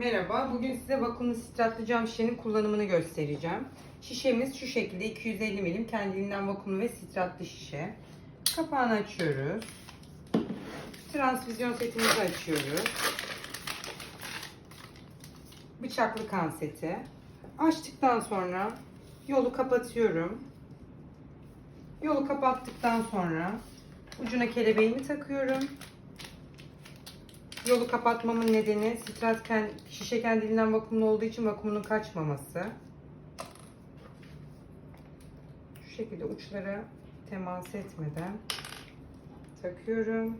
Merhaba, bugün size vakumlu stratlı cam şişenin kullanımını göstereceğim. Şişemiz şu şekilde 250 milim kendiliğinden vakumlu ve stratlı şişe. Kapağını açıyoruz. Transfüzyon setimizi açıyoruz. Bıçaklı kan seti. Açtıktan sonra yolu kapatıyorum. Yolu kapattıktan sonra ucuna kelebeğimi takıyorum. Yolu kapatmamın nedeni strat ken- şişe kendiliğinden vakumlu olduğu için vakumunun kaçmaması. Şu şekilde uçlara temas etmeden takıyorum.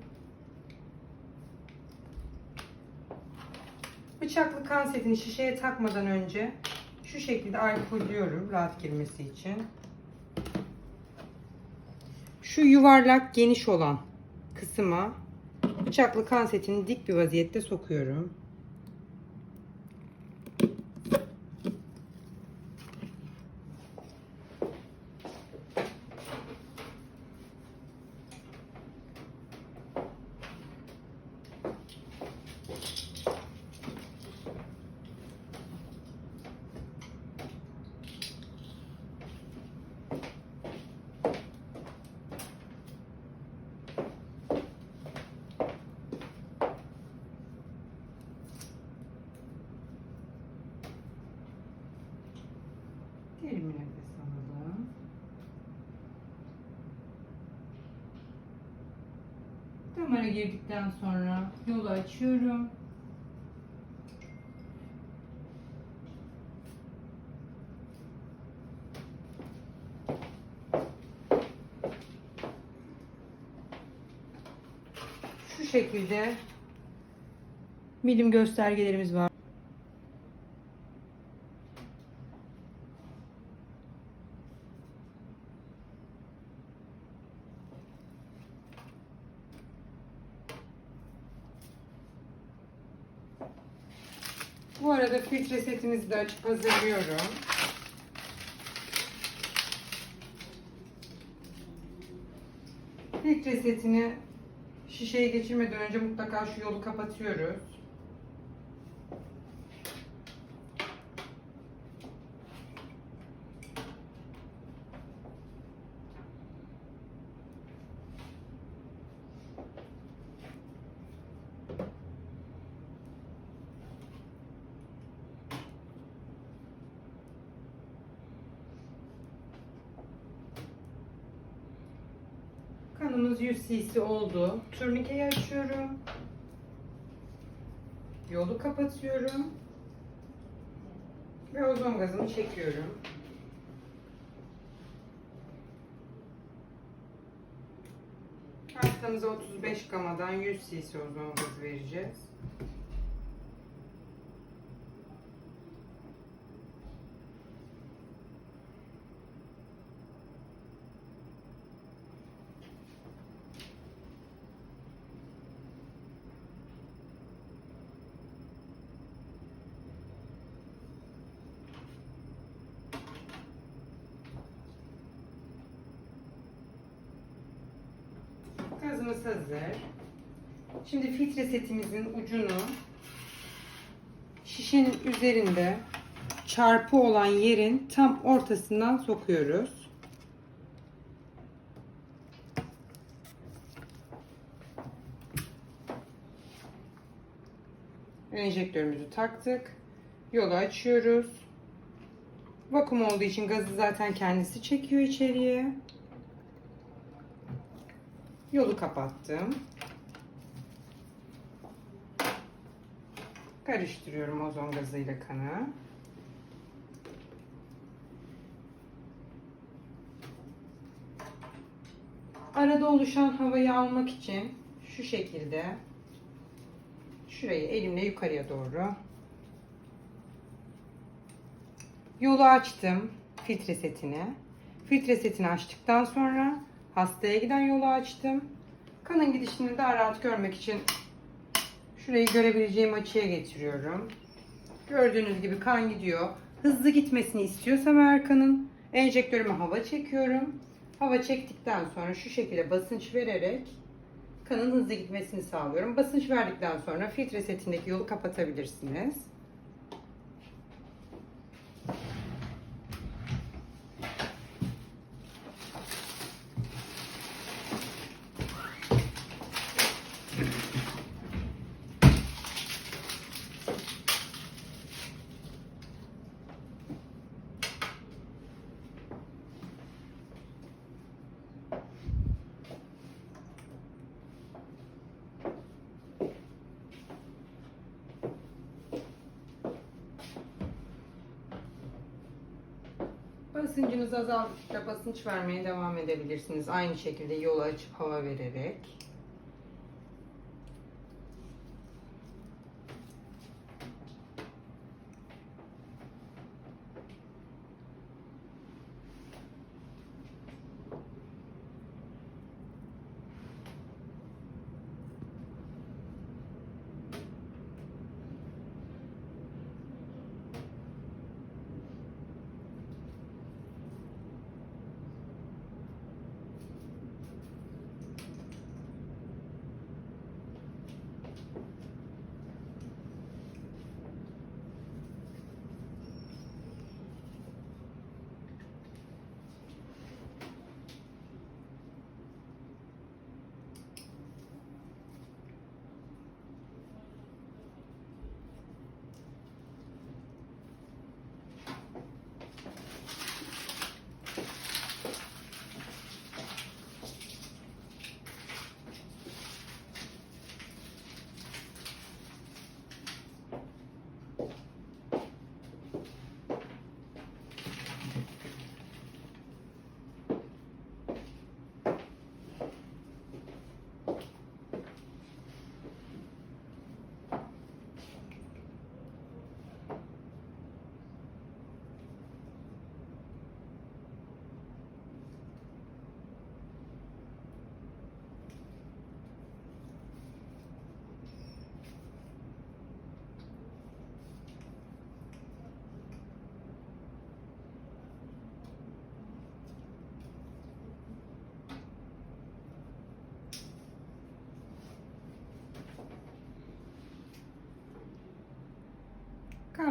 Bıçaklı kan setini şişeye takmadan önce şu şekilde alkolliyorum rahat girmesi için. Şu yuvarlak geniş olan kısma bıçaklı kan setini dik bir vaziyette sokuyorum. Derin bir nefes alalım. Damara girdikten sonra yolu açıyorum. Şu şekilde milim göstergelerimiz var. Bu arada filtre setimizi de açıp hazırlıyorum. Filtre setini şişeye geçirmeden önce mutlaka şu yolu kapatıyoruz. Kanımız 100 cc oldu. Turnikeyi açıyorum. Yolu kapatıyorum. Ve ozon gazını çekiyorum. Hastamıza 35 gamadan 100 cc ozon gazı vereceğiz. Gazımız hazır. Şimdi filtre setimizin ucunu şişenin üzerinde çarpı olan yerin tam ortasından sokuyoruz. Enjektörümüzü taktık. Yolu açıyoruz. Vakum olduğu için gazı zaten kendisi çekiyor içeriye. Yolu kapattım. Karıştırıyorum ozon gazıyla kanı. Arada oluşan havayı almak için şu şekilde şurayı elimle yukarıya doğru yolu açtım filtre setini. Filtre setini açtıktan sonra hastaya giden yolu açtım. Kanın gidişini daha rahat görmek için şurayı görebileceğim açıya getiriyorum. Gördüğünüz gibi kan gidiyor. Hızlı gitmesini istiyorsam eğer kanın enjektörüme hava çekiyorum. Hava çektikten sonra şu şekilde basınç vererek kanın hızlı gitmesini sağlıyorum. Basınç verdikten sonra filtre setindeki yolu kapatabilirsiniz. Basıncınız azaldıkça basınç vermeye devam edebilirsiniz. Aynı şekilde yolu açıp hava vererek.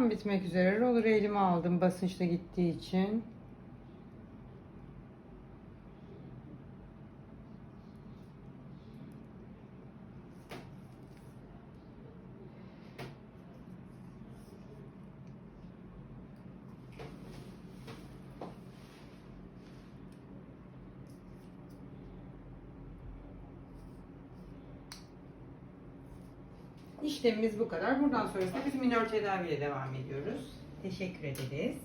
Kan bitmek üzere. Roller elime aldım basınçla gittiği için. İşlemimiz bu kadar. Buradan sonrasında biz minör tedaviye devam ediyoruz. Teşekkür ederiz.